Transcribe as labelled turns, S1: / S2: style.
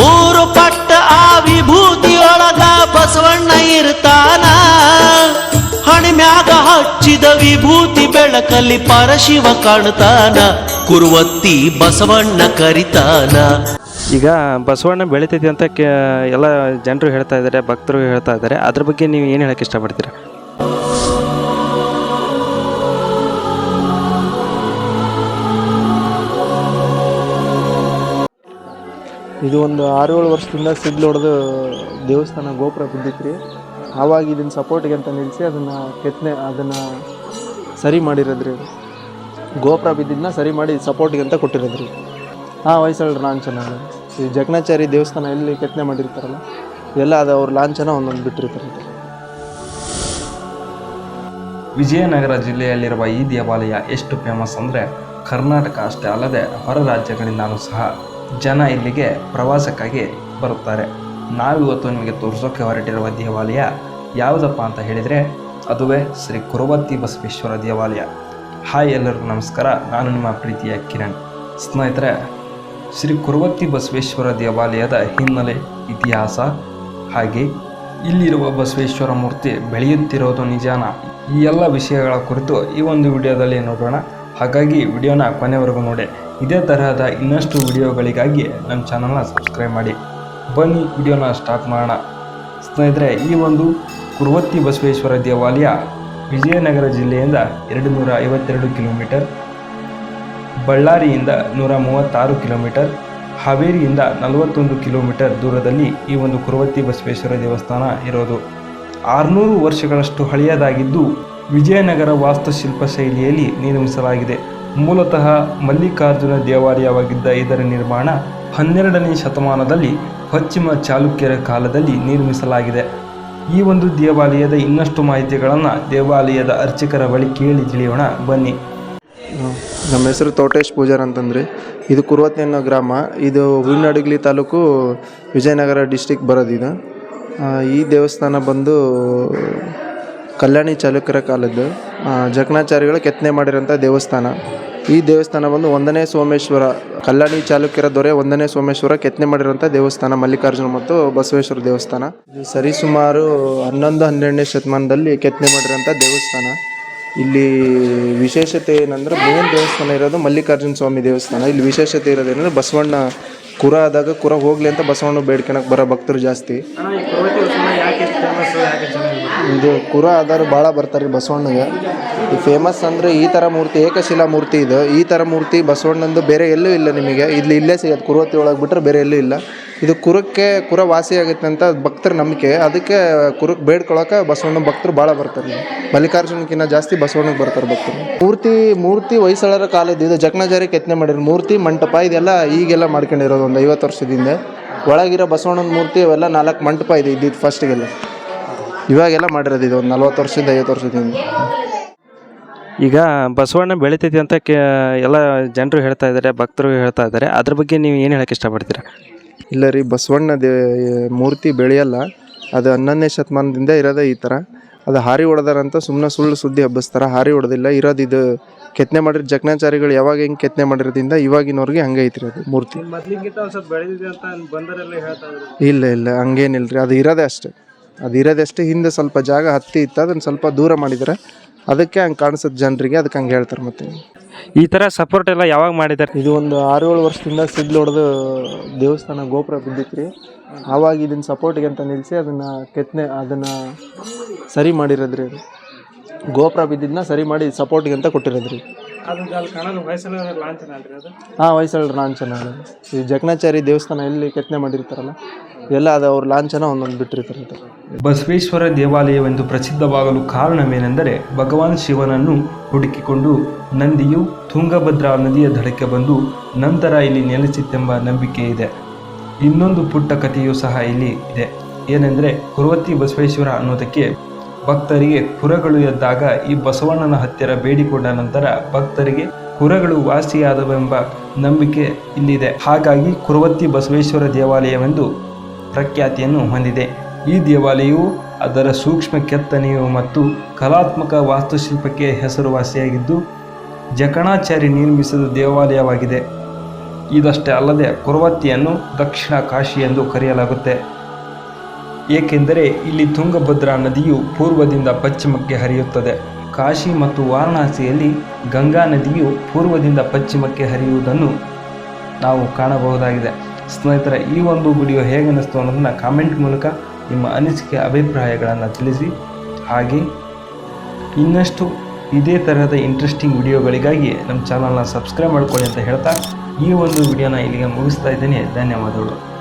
S1: ಮೂರು ಪಟ್ಟ ಆ ವಿಭೂತಿಯೊಳಗ ಬಸವಣ್ಣ ಇರ್ತಾನ. ಹಣಿಮ್ಯಾಗ ಹಚ್ಚಿದ ವಿಭೂತಿ ಬೆಳಕಲ್ಲಿ ಪರಶಿವ ಕಾಣ್ತಾನ. ಕುರುವತ್ತಿ ಬಸವಣ್ಣ ಕರಿತಾನ.
S2: ಈಗ ಬಸವಣ್ಣ ಬೆಳಿತೈತಿ ಅಂತ ಎಲ್ಲ ಜನರು ಹೇಳ್ತಾ ಇದ್ದಾರೆ ಭಕ್ತರು ಹೇಳ್ತಾ ಇದ್ದಾರೆ ಅದ್ರ ಬಗ್ಗೆ ನೀವು ಏನು ಹೇಳಕ್ಕೆ ಇಷ್ಟಪಡ್ತೀರಾ?
S3: ಇದು ಒಂದು ಆರು ಏಳು ವರ್ಷದಿಂದ ಸಿಡ್ಲು ಹೊಡೆದು ದೇವಸ್ಥಾನ ಗೋಪುರ ಬಿದ್ದಿತ್ತು ರೀ ಆವಾಗ ಇದನ್ನ ಸಪೋರ್ಟಿಗೆ ಅಂತ ನಿಲ್ಲಿಸಿ ಅದನ್ನು ಕೆತ್ತನೆ, ಅದನ್ನು ಸರಿ ಮಾಡಿರೋದ್ರಿ. ಗೋಪುರ ಬಿದ್ದಿದ್ದನ್ನ ಸರಿ ಮಾಡಿ ಸಪೋರ್ಟಿಗೆ ಅಂತ ಕೊಟ್ಟಿರೋದ್ರಿ ಹಾಂ ವಯಸ್ಸಳ್ರಿ ಲಾಂಛನ. ಈ ಜಗ್ನಾಚಾರಿ ದೇವಸ್ಥಾನ ಎಲ್ಲಿ ಕೆತ್ತನೆ ಮಾಡಿರ್ತಾರಲ್ಲ, ಎಲ್ಲ ಅದು ಅವ್ರ ಲಾಂಛನ ಒಂದೊಂದು ಬಿಟ್ಟಿರ್ತಾರೆ
S4: ವಿಜಯನಗರ ಜಿಲ್ಲೆಯಲ್ಲಿರುವ ಈ ದೇವಾಲಯ ಎಷ್ಟು ಫೇಮಸ್ ಅಂದರೆ ಕರ್ನಾಟಕ ಅಷ್ಟೇ ಅಲ್ಲದೆ ಹೊರ ರಾಜ್ಯಗಳಿಂದಲೂ ಸಹ ಜನ ಇಲ್ಲಿಗೆ ಪ್ರವಾಸಕ್ಕಾಗಿ ಬರುತ್ತಾರೆ. ನಾವಿವತ್ತು ನಿಮಗೆ ತೋರಿಸೋಕೆ ಹೊರಟಿರುವ ದೇವಾಲಯ ಯಾವುದಪ್ಪ ಅಂತ ಹೇಳಿದರೆ ಅದುವೇ ಶ್ರೀ ಕುರುವತ್ತಿ ಬಸವೇಶ್ವರ ದೇವಾಲಯ. ಹಾಯ್ ಎಲ್ಲರಿಗೂ ನಮಸ್ಕಾರ, ನಾನು ನಿಮ್ಮ ಪ್ರೀತಿಯ ಕಿರಣ್. ಸ್ನೇಹಿತರೆ, ಶ್ರೀ ಕುರುವತ್ತಿ ಬಸವೇಶ್ವರ ದೇವಾಲಯದ ಹಿನ್ನೆಲೆ ಇತಿಹಾಸ ಹಾಗೆ ಇಲ್ಲಿರುವ ಬಸವೇಶ್ವರ ಮೂರ್ತಿ ಬೆಳೆಯುತ್ತಿರೋದು ನಿಜಾನ? ಈ ಎಲ್ಲ ವಿಷಯಗಳ ಕುರಿತು ಈ ಒಂದು ವಿಡಿಯೋದಲ್ಲಿ ನೋಡೋಣ. ಹಾಗಾಗಿ ವಿಡಿಯೋನ ಕೊನೆವರೆಗೂ ನೋಡಿ. ಇದೇ ತರಹದ ಇನ್ನಷ್ಟು ವಿಡಿಯೋಗಳಿಗಾಗಿ ನಮ್ಮ ಚಾನಲ್ನ ಸಬ್ಸ್ಕ್ರೈಬ್ ಮಾಡಿ. ಬನ್ನಿ, ವಿಡಿಯೋನ ಸ್ಟಾರ್ಟ್ ಮಾಡೋಣ. ಸ್ನೇಹಿತರೆ, ಈ ಒಂದು ಕುರುವತ್ತಿ ಬಸವೇಶ್ವರ ದೇವಾಲಯ ವಿಜಯನಗರ ಜಿಲ್ಲೆಯಿಂದ ಎರಡು ನೂರ ಐವತ್ತೆರಡು ಕಿಲೋಮೀಟರ್, ಬಳ್ಳಾರಿಯಿಂದ ನೂರ ಮೂವತ್ತಾರು ಕಿಲೋಮೀಟರ್, ಹಾವೇರಿಯಿಂದ ನಲವತ್ತೊಂದು ಕಿಲೋಮೀಟರ್ ದೂರದಲ್ಲಿ ಈ ಒಂದು ಕುರುವತ್ತಿ ಬಸವೇಶ್ವರ ದೇವಸ್ಥಾನ ಇರೋದು. ಆರುನೂರು ವರ್ಷಗಳಷ್ಟು ಹಳೆಯದಾಗಿದ್ದು ವಿಜಯನಗರ ವಾಸ್ತುಶಿಲ್ಪ ಶೈಲಿಯಲ್ಲಿ ನಿರ್ಮಿಸಲಾಗಿದೆ. ಮೂಲತಃ ಮಲ್ಲಿಕಾರ್ಜುನ ದೇವಾಲಯವಾಗಿದ್ದ ಇದರ ನಿರ್ಮಾಣ ಹನ್ನೆರಡನೇ ಶತಮಾನದಲ್ಲಿ ಪಶ್ಚಿಮ ಚಾಲುಕ್ಯರ ಕಾಲದಲ್ಲಿ ನಿರ್ಮಿಸಲಾಗಿದೆ. ಈ ಒಂದು ದೇವಾಲಯದ ಇನ್ನಷ್ಟು ಮಾಹಿತಿಗಳನ್ನು ದೇವಾಲಯದ ಅರ್ಚಕರ ಬಳಿ ಕೇಳಿ ತಿಳಿಯೋಣ, ಬನ್ನಿ.
S3: ನಮ್ಮ ಹೆಸರು ತೋಟೇಶ್ ಪೂಜಾರ್ ಅಂತಂದರೆ. ಇದು ಕುರುವತ್ತಿ ಗ್ರಾಮ. ಇದು ಹೂವಿನಡಗಲಿ ತಾಲೂಕು ವಿಜಯನಗರ ಡಿಸ್ಟಿಕ್ ಬರೋದಿದೆ ಈ ದೇವಸ್ಥಾನ ಬಂದು ಕಲ್ಯಾಣಿ ಚಾಲುಕ್ಯರ ಕಾಲದ್ದು ಜಕಣಾಚಾರ್ಯಗಳು ಕೆತ್ತನೆ ಮಾಡಿರೋಂಥ ದೇವಸ್ಥಾನ. ಈ ದೇವಸ್ಥಾನ ಬಂದು ಒಂದನೇ ಸೋಮೇಶ್ವರ, ಕಲ್ಯಾಣಿ ಚಾಲುಕ್ಯರ ದೊರೆ ಒಂದನೇ ಸೋಮೇಶ್ವರ ಕೆತ್ತನೆ ಮಾಡಿರೋಂಥ ದೇವಸ್ಥಾನ, ಮಲ್ಲಿಕಾರ್ಜುನ ಮತ್ತು ಬಸವೇಶ್ವರ ದೇವಸ್ಥಾನ. ಇದು ಸರಿಸುಮಾರು ಹನ್ನೊಂದು, ಹನ್ನೆರಡನೇ ಶತಮಾನದಲ್ಲಿ ಕೆತ್ತನೆ ಮಾಡಿರೋಂಥ ದೇವಸ್ಥಾನ. ಇಲ್ಲಿ ವಿಶೇಷತೆ ಏನಂದ್ರೆ, ಮೇನ್ ದೇವಸ್ಥಾನ ಇರೋದು ಮಲ್ಲಿಕಾರ್ಜುನ ಸ್ವಾಮಿ ದೇವಸ್ಥಾನ. ಇಲ್ಲಿ ವಿಶೇಷತೆ ಇರೋದೇನಂದ್ರೆ ಬಸವಣ್ಣ ಕುರ ಆದಾಗ ಕುರ ಹೋಗ್ಲಿ ಅಂತ ಬಸವಣ್ಣ ಬೇಡ್ಕೊಳಕ್ ಬರೋ ಭಕ್ತರು ಜಾಸ್ತಿ. ಇದು ಕುರ ಆಧಾರ ಭಾಳ ಬರ್ತಾರೆ ಬಸವಣ್ಣಗೆ. ಈ ಫೇಮಸ್ ಅಂದರೆ ಈ ಥರ ಮೂರ್ತಿ ಏಕಶಿಲಾ ಮೂರ್ತಿ ಇದು. ಈ ಥರ ಮೂರ್ತಿ ಬಸವಣ್ಣಂದು ಬೇರೆ ಎಲ್ಲೂ ಇಲ್ಲ ನಿಮಗೆ. ಇಲ್ಲಿ ಇಲ್ಲೇ ಸಿಗತ್ತೆ. ಕುರುವತಿ ಒಳಗೆ ಬಿಟ್ಟರೆ ಬೇರೆ ಎಲ್ಲೂ ಇಲ್ಲ. ಇದು ಕುರಕ್ಕೆ ಕುರ ವಾಸಿ ಆಗುತ್ತೆ ಅಂತ ಭಕ್ತರ ನಂಬಿಕೆ. ಅದಕ್ಕೆ ಕುರಕ್ಕೆ ಬೇಡ್ಕೊಳಕ್ಕೆ ಬಸವಣ್ಣ ಭಕ್ತರು ಭಾಳ ಬರ್ತಾರೆ. ಮಲ್ಲಿಕಾರ್ಜುನಕ್ಕಿಂತ ಜಾಸ್ತಿ ಬಸವಣ್ಣಗೆ ಬರ್ತಾರೆ ಭಕ್ತರು. ಮೂರ್ತಿ ಮೂರ್ತಿ ಹೊಯ್ಸಳರ ಕಾಲದ್ದು, ಇದು ಜಕಣಾಚಾರಿ ಕೆತ್ತನೆ ಮಾಡಿರೋ ಮೂರ್ತಿ, ಮಂಟಪ, ಇದೆಲ್ಲ ಈಗೆಲ್ಲ ಮಾಡ್ಕೊಂಡಿರೋದು ಒಂದು ಐವತ್ತು ವರ್ಷದಿಂದ. ಒಳಗಿರೋ ಬಸವಣ್ಣನ ಮೂರ್ತಿ ಅವೆಲ್ಲ ನಾಲ್ಕು ಮಂಟಪ ಇದೆ ಇದ್ದಿದ್ದು ಫಸ್ಟಿಗೆಲ್ಲ. ಇವಾಗೆಲ್ಲ ಮಾಡಿರೋದು ಇದು ಒಂದು ನಲ್ವತ್ತು ವರ್ಷದಿಂದ, ಐವತ್ತು ವರ್ಷದಿಂದ.
S2: ಈಗ ಬಸವಣ್ಣ ಬೆಳಿತೈತಿ ಅಂತ ಕೇ ಎಲ್ಲ ಜನರು ಹೇಳ್ತಾ ಇದ್ದಾರೆ, ಭಕ್ತರು ಹೇಳ್ತಾ ಇದ್ದಾರೆ. ಅದ್ರ ಬಗ್ಗೆ ನೀವು ಏನು ಹೇಳಕ್ಕೆ ಇಷ್ಟಪಡ್ತೀರಾ?
S3: ಇಲ್ಲ ರೀ ಬಸವಣ್ಣ ದೇ ಮೂರ್ತಿ ಬೆಳೆಯಲ್ಲ ಅದು ಹನ್ನೊಂದನೇ ಶತಮಾನದಿಂದ ಇರೋದೇ ಈ ಥರ. ಅದು ಹಾರಿ ಹೊಡೆದಾರಂತ ಸುಮ್ಮನೆ ಸುಳ್ಳು ಸುದ್ದಿ ಹಬ್ಬಿಸ್ತಾರೆ ಹಾರಿ ಹೊಡೆದಿಲ್ಲ ಇರೋದು ಇದು ಕೆತ್ತನೆ ಮಾಡಿರೋ ಜಕಣಾಚಾರಿಗಳು ಯಾವಾಗ ಹೆಂಗೆ ಕೆತ್ತನೆ ಮಾಡಿರೋದ್ರಿಂದ ಇವಾಗಿನವ್ರಿಗೆ ಹಂಗೆ ಐತ್ರಿ ಅದು ಮೂರ್ತಿ. ಇಲ್ಲ ಇಲ್ಲ ಹಂಗೇನಿಲ್ಲ ರೀ ಅದು ಇರೋದೇ ಅಷ್ಟೇ. ಅದು ಇರೋದೇ ಅಷ್ಟೇ ಹಿಂದೆ ಸ್ವಲ್ಪ ಜಾಗ ಹತ್ತಿ ಇತ್ತು ಅದನ್ನು ಸ್ವಲ್ಪ ದೂರ ಮಾಡಿದ್ದಾರೆ ಅದಕ್ಕೆ ಹಂಗೆ ಕಾಣಿಸುತ್ತೆ ಜನರಿಗೆ ಅದಕ್ಕೆ ಹಂಗೆ ಹೇಳ್ತಾರೆ ಮತ್ತೆ.
S2: ಈ ಥರ ಸಪೋರ್ಟ್ ಎಲ್ಲ ಯಾವಾಗ ಮಾಡಿದ್ದಾರೆ?
S3: ಇದು ಒಂದು ಆರು ಏಳು ವರ್ಷದಿಂದ ಸಿಡ್ಲು ಹೊಡೆದು ದೇವಸ್ಥಾನ ಗೋಪುರ ಬಿದ್ದಿತ್ತು ರೀ ಆವಾಗ ಇದನ್ನ ಸಪೋರ್ಟಿಗೆ ಅಂತ ನಿಲ್ಲಿಸಿ ಅದನ್ನು ಕೆತ್ತನೆ ಅದನ್ನು ಸರಿ ಮಾಡಿರೋದ್ರಿ. ಗೋಪುರ ಬಿದ್ದಿದ್ದನ್ನ ಸರಿ ಮಾಡಿ ಸಪೋರ್ಟಿಗೆ ಅಂತ ಕೊಟ್ಟಿರೋದ್ರಿ. ಹಾಂ ಹೊಯ್ಸಳರ ಲಾಂಛನ ಅದು. ಈ ಜಕಣಾಚಾರಿ ದೇವಸ್ಥಾನ ಎಲ್ಲಿ ಕೆತ್ತನೆ ಮಾಡಿರ್ತಾರಲ್ಲ ಎಲ್ಲ ಅದು ಅವ್ರ ಲಾಂಛನ ಒಂದೊಂದು ಬಿಟ್ಟಿರ್ತಾರೆ
S4: ಬಸವೇಶ್ವರ ದೇವಾಲಯವೆಂದು ಪ್ರಸಿದ್ಧವಾಗಲು ಕಾರಣವೇನೆಂದರೆ ಭಗವಾನ್ ಶಿವನನ್ನು ಹುಡುಕಿಕೊಂಡು ನಂದಿಯು ತುಂಗಭದ್ರಾ ನದಿಯ ದಡಕ್ಕೆ ಬಂದು ನಂತರ ಇಲ್ಲಿ ನೆಲೆಸಿತ್ತೆಂಬ ನಂಬಿಕೆ ಇದೆ. ಇನ್ನೊಂದು ಪುಟ್ಟ ಕಥೆಯೂ ಸಹ ಇಲ್ಲಿ ಇದೆ. ಏನೆಂದರೆ ಕುರುವತಿ ಬಸವೇಶ್ವರ ಅನ್ನೋದಕ್ಕೆ ಭಕ್ತರಿಗೆ ಕುರಗಳು ಎದ್ದಾಗ ಈ ಬಸವಣ್ಣನ ಹತ್ತಿರ ಬೇಡಿಕೊಂಡ ನಂತರ ಭಕ್ತರಿಗೆ ಕುರಗಳು ವಾಸಿಯಾದವೆಂಬ ನಂಬಿಕೆ ಇಲ್ಲಿದೆ. ಹಾಗಾಗಿ ಕುರುವತ್ತಿ ಬಸವೇಶ್ವರ ದೇವಾಲಯವೆಂದು ಪ್ರಖ್ಯಾತಿಯನ್ನು ಹೊಂದಿದೆ. ಈ ದೇವಾಲಯವು ಅದರ ಸೂಕ್ಷ್ಮ ಕೆತ್ತನೆಯು ಮತ್ತು ಕಲಾತ್ಮಕ ವಾಸ್ತುಶಿಲ್ಪಕ್ಕೆ ಹೆಸರುವಾಸಿಯಾಗಿದ್ದು, ಜಕಣಾಚಾರಿ ನಿರ್ಮಿಸಿದ ದೇವಾಲಯವಾಗಿದೆ. ಇದಷ್ಟೇ ಅಲ್ಲದೆ ಕುರುವತ್ತಿಯನ್ನು ದಕ್ಷಿಣ ಕಾಶಿ ಎಂದು ಕರೆಯಲಾಗುತ್ತೆ. ಏಕೆಂದರೆ ಇಲ್ಲಿ ತುಂಗಭದ್ರಾ ನದಿಯು ಪೂರ್ವದಿಂದ ಪಶ್ಚಿಮಕ್ಕೆ ಹರಿಯುತ್ತದೆ. ಕಾಶಿ ಮತ್ತು ವಾರಣಾಸಿಯಲ್ಲಿ ಗಂಗಾ ನದಿಯು ಪೂರ್ವದಿಂದ ಪಶ್ಚಿಮಕ್ಕೆ ಹರಿಯುವುದನ್ನು ನಾವು ಕಾಣಬಹುದಾಗಿದೆ. ಸ್ನೇಹಿತರೆ, ಈ ಒಂದು ವಿಡಿಯೋ ಹೇಗೆ ಅನ್ನಿಸ್ತು ಅನ್ನೋದನ್ನು ಕಾಮೆಂಟ್ ಮೂಲಕ ನಿಮ್ಮ ಅನಿಸಿಕೆ, ಅಭಿಪ್ರಾಯಗಳನ್ನು ತಿಳಿಸಿ. ಹಾಗೆ ಇನ್ನಷ್ಟು ಇದೇ ತರಹದ ಇಂಟ್ರೆಸ್ಟಿಂಗ್ ವಿಡಿಯೋಗಳಿಗಾಗಿ ನಮ್ಮ ಚಾನಲ್ನ ಸಬ್ಸ್ಕ್ರೈಬ್ ಮಾಡ್ಕೊಳ್ಳಿ ಅಂತ ಹೇಳ್ತಾ ಈ ಒಂದು ವಿಡಿಯೋನ ಇಲ್ಲಿಗೆ ಮುಗಿಸ್ತಾ ಇದ್ದೀನಿ. ಧನ್ಯವಾದಗಳು.